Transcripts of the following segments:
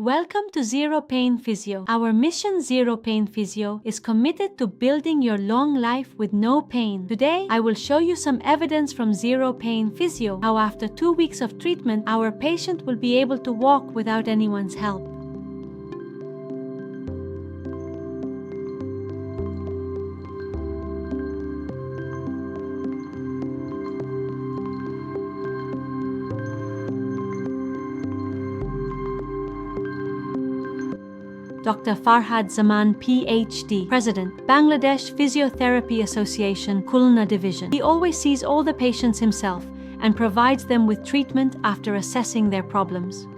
Welcome to Zero Pain Physio. Our mission Zero Pain Physio is committed to building your long life with no pain. Today, I will show you some evidence from Zero Pain Physio how after 2 weeks of treatment, our patient will be able to walk without anyone's help. Dr. Farhad Zaman, PhD, President, Bangladesh Physiotherapy Association, Kulna Division. He always sees all the patients himself and provides them with treatment after assessing their problems.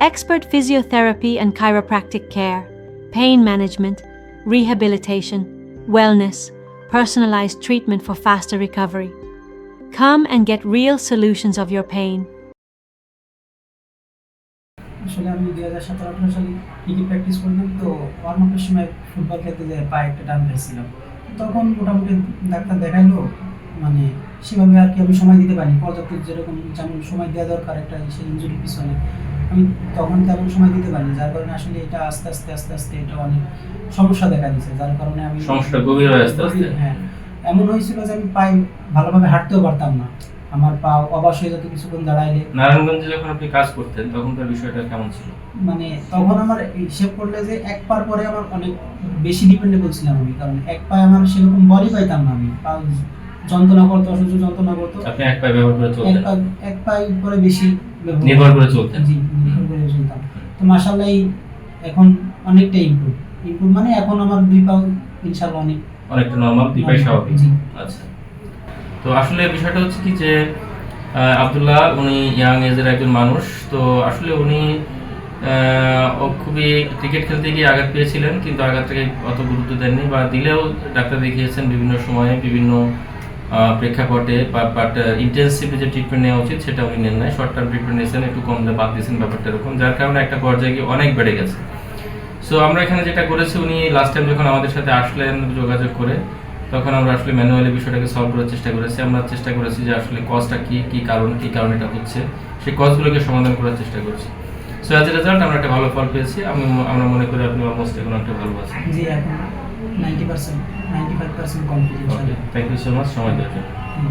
Expert physiotherapy and chiropractic care, pain management, rehabilitation, wellness, personalized treatment for faster recovery. Come and get real solutions of your pain. আসলে আমি দুই হাজার সতেরো আঠারো সালে cricket practice করতাম তো সময় ফুটবল খেলতে পায়ে একটা টান তখন মোটামুটি ডাক্তার দেখাইলো মানে সেভাবে আর কি আমি সময় দিতে পারিনি পর্যাপ্ত যেরকম যেমন সময় দেওয়া দরকার একটা সেই ইঞ্জুরির পিছনে আমি তখন তেমন সময় দিতে পারিনি যার কারণে আসলে এটা আস্তে আস্তে আস্তে আস্তে এটা অনেক সমস্যা দেখা দিচ্ছে যার কারণে আমি সমস্যাটা গভীর হয়ে আস্তে আস্তে। হ্যাঁ। এমন হয়েছিল যে আমি পায়ে ভালোভাবে হাঁটতেও পারতাম না। আমার পা অবাস হয়ে যেত কিছুক্ষণ দাঁড়াইলে। নারায়ণগঞ্জে যখন আপনি কাজ করতেন তখনকার বিষয়টা কেমন ছিল? মানে তখন আমার হিসেব করলে যে এক পার পরে আমার অনেক বেশি ডিপেন্ডেবল ছিলাম আমি কারণ এক পায়ে আমার সেরকম বলই পাইতাম না আমি। পা যন্ত্রণা করতো অসহ্য যন্ত্রণা করতো। আপনি এক পায়ে ব্যবহার করে চলতেন? এক পায়ে পরে বেশি নির্ভর করে চলতেন? জি। তো মাসাল্লাহ এখন অনেকটা ইমপ্রুভ ইমপ্রুভ মানে এখন আমার দুই পা ইনশাল্লাহ অনেক। অনেকটা নর্মাল দুই পায়ে স্বাভাবিক। আচ্ছা। তো আসলে বিষয়টা হচ্ছে কি যে আব্দুল্লাহ উনি ইয়াং এজের একজন মানুষ তো আসলে উনি খুবই ক্রিকেট খেলতে গিয়ে আঘাত পেয়েছিলেন কিন্তু আঘাতটাকে অত গুরুত্ব দেননি বা দিলেও ডাক্তার দেখিয়েছেন বিভিন্ন সময়ে বিভিন্ন প্রেক্ষাপটে বাট ইন্টেন্সিভে যে ট্রিটমেন্ট নেওয়া উচিত সেটা উনি নেন নাই। শর্ট টার্ম ট্রিটমেন্ট নিয়েছেন, একটু কম বাদ দিয়েছেন ব্যাপারটা এরকম, যার কারণে একটা পর্যায়ে গিয়ে অনেক বেড়ে গেছে। সো আমরা এখানে যেটা করেছি, উনি লাস্ট টাইম যখন আমাদের সাথে আসলেন যোগাযোগ করে, তখন আমরা আসলে ম্যানুয়ালি বিষয়টাকে সলভ করার চেষ্টা করেছি। আমরা চেষ্টা করেছি যে আসলে কজটা কি কি কারণ, কি কারণে এটা হচ্ছে, সেই কজগুলোকে সমাধান করার চেষ্টা করছি। সো অ্যাজ এ রেজাল্ট আমরা একটা ভালো ফল পেয়েছি। আমি, আমরা মনে করি আপনি অলমোস্ট এখন একটা ভালো আছেন। জি, এখন। Ninety percent ninety five percent complete thank you so much সময় দেওয়ার জন্য